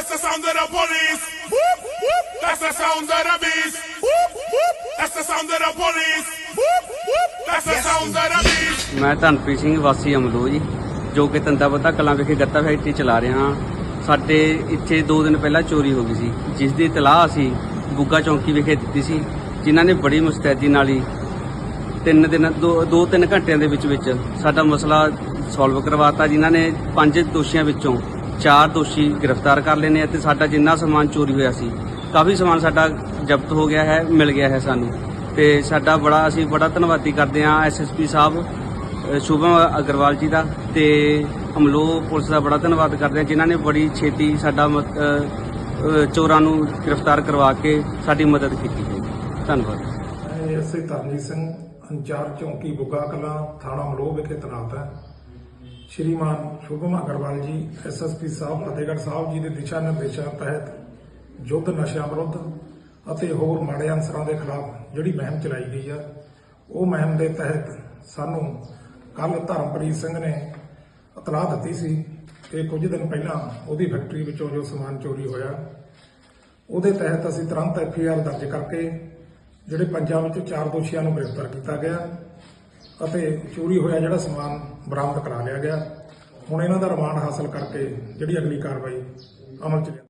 That's the sound of the police. Whoop, whoop. That's the sound of the beast. Whoop, whoop. That's the sound of the police. Whoop, whoop. That's the sound of the beast. ਮੈਂ ਧਨਪ੍ਰੀਤ ਸਿੰਘ ਵਾਸੀ ਅਮਲੋ ਜੀ ਜੋ ਕਿ ਤੰਦਾਬਤਾ ਕਲਾਂ ਵਿਖੇ ਗੱਤਾ factory ਚਲਾ ਰਿਹਾ ਹਾਂ ਸਾਡੇ ਇੱਥੇ 2 ਦਿਨ ਪਹਿਲਾਂ ਚੋਰੀ ਹੋ ਗਈ ਸੀ ਜਿਸ ਦੀ ਇਤਲਾਹ ਅਸੀਂ ਬੁੱਗਾ ਚੌਂਕੀ ਵਿਖੇ ਦਿੱਤੀ ਸੀ ਜਿਨ੍ਹਾਂ ਨੇ ਬੜੀ ਮੁਸਤੈਦੀ ਨਾਲ ਹੀ ਤਿੰਨ ਦਿਨ ਦੋ ਦੋ ਤਿੰਨ ਘੰਟਿਆਂ ਦੇ ਵਿੱਚ ਵਿੱਚ ਸਾਡਾ ਮਸਲਾ ਸੋਲਵ ਕਰਵਾਤਾ ਜਿਨ੍ਹਾਂ ਨੇ ਪੰਜ ਦੋਸ਼ੀਆਂ ਵਿੱਚੋਂ ਚਾਰ ਦੋਸ਼ੀ ਗ੍ਰਿਫਤਾਰ ਕਰ ਲਏ ਅਤੇ ਸਾਡਾ ਜਿੰਨਾ ਸਮਾਨ ਚੋਰੀ ਹੋਇਆ ਸੀ, ਕਾਫੀ ਸਮਾਨ ਸਾਡਾ ਜ਼ਬਤ ਹੋ ਗਿਆ ਹੈ, ਮਿਲ ਗਿਆ ਹੈ ਸਾਨੂੰ। ਤੇ ਸਾਡਾ ਬੜਾ, ਅਸੀਂ ਬੜਾ ਧੰਨਵਾਦੀ ਕਰਦੇ ਹਾਂ ਐਸਐਸਪੀ ਸਾਹਿਬ ਸ਼ੁਭਮ ਅਗਰਵਾਲ ਜੀ ਦਾ ਤੇ ਅਮਲੋ ਪੁਲਿਸ ਦਾ ਬੜਾ ਧੰਨਵਾਦ ਕਰਦੇ ਹਾਂ, ਜਿਨ੍ਹਾਂ ਨੇ ਬੜੀ ਛੇਤੀ ਸਾਡਾ ਚੋਰਾਂ ਨੂੰ ਗ੍ਰਿਫਤਾਰ ਕਰਵਾ ਕੇ ਸਾਡੀ ਮਦਦ ਕੀਤੀ ਹੈ। ਧੰਨਵਾਦ। ਮੈਂ ਐਸਏ ਤਰਨਜੀਤ ਸਿੰਘ ਇੰਚਾਰਜ ਚੌਂਕੀ ਬੁੱਗਾ ਕਲਾਂ, ਥਾਣਾ ਮਲੋਹ ਵਿਖੇ ਤੈਨਾਤ ਹਾਂ। ਸ਼੍ਰੀਮਾਨ ਸ਼ੁਭਮ ਅਗਰਵਾਲ ਜੀ ਐਸਐਸਪੀ ਸਾਹਿਬ, ਫਤਿਹਗੜ੍ਹ ਸਾਹਿਬ ਜੀ ਦੇ ਦਿਸ਼ਾ ਨਿਰਦੇਸ਼ਾਂ ਤਹਿਤ ਯੁੱਧ ਨਸ਼ਿਆਂ ਵਿਰੁੱਧ ਅਤੇ ਹੋਰ ਮਾੜੇ ਅਨਸਰਾਂ ਦੇ ਖਿਲਾਫ ਜਿਹੜੀ ਮੁਹਿੰਮ ਚਲਾਈ ਗਈ ਆ, ਉਹ ਮੁਹਿੰਮ ਦੇ ਤਹਿਤ ਸਾਨੂੰ ਕੱਲ ਧਰਮਪ੍ਰੀਤ ਸਿੰਘ ਨੇ ਇਤਲਾਹ ਦਿੱਤੀ ਸੀ ਕਿ ਕੁਝ ਦਿਨ ਪਹਿਲਾਂ ਉਹਦੀ ਫੈਕਟਰੀ ਵਿੱਚੋਂ ਜੋ ਸਮਾਨ ਚੋਰੀ ਹੋਇਆ, ਉਹਦੇ ਤਹਿਤ ਅਸੀਂ ਤੁਰੰਤ ਐਫਆਈਆਰ ਦਰਜ ਕਰਕੇ, ਜਿਹੜੇ ਪੰਜਾਂ ਵਿੱਚ ਚਾਰ ਦੋਸ਼ੀਆਂ ਨੂੰ ਗ੍ਰਿਫਤਾਰ ਕੀਤਾ ਗਿਆ। ਅਤੇ ਚੋਰੀ ਹੋਇਆ ਜਿਹੜਾ ਸਮਾਨ ਬਰਾਮਦ ਕਰਾ ਲਿਆ ਗਿਆ। ਹੁਣ ਇਹਨਾਂ ਦਾ ਰਿਮਾਂਡ ਹਾਸਲ ਕਰਕੇ ਜਿਹੜੀ ਅਗਲੀ ਕਾਰਵਾਈ ਅਮਲ ਚ ਲਿਆ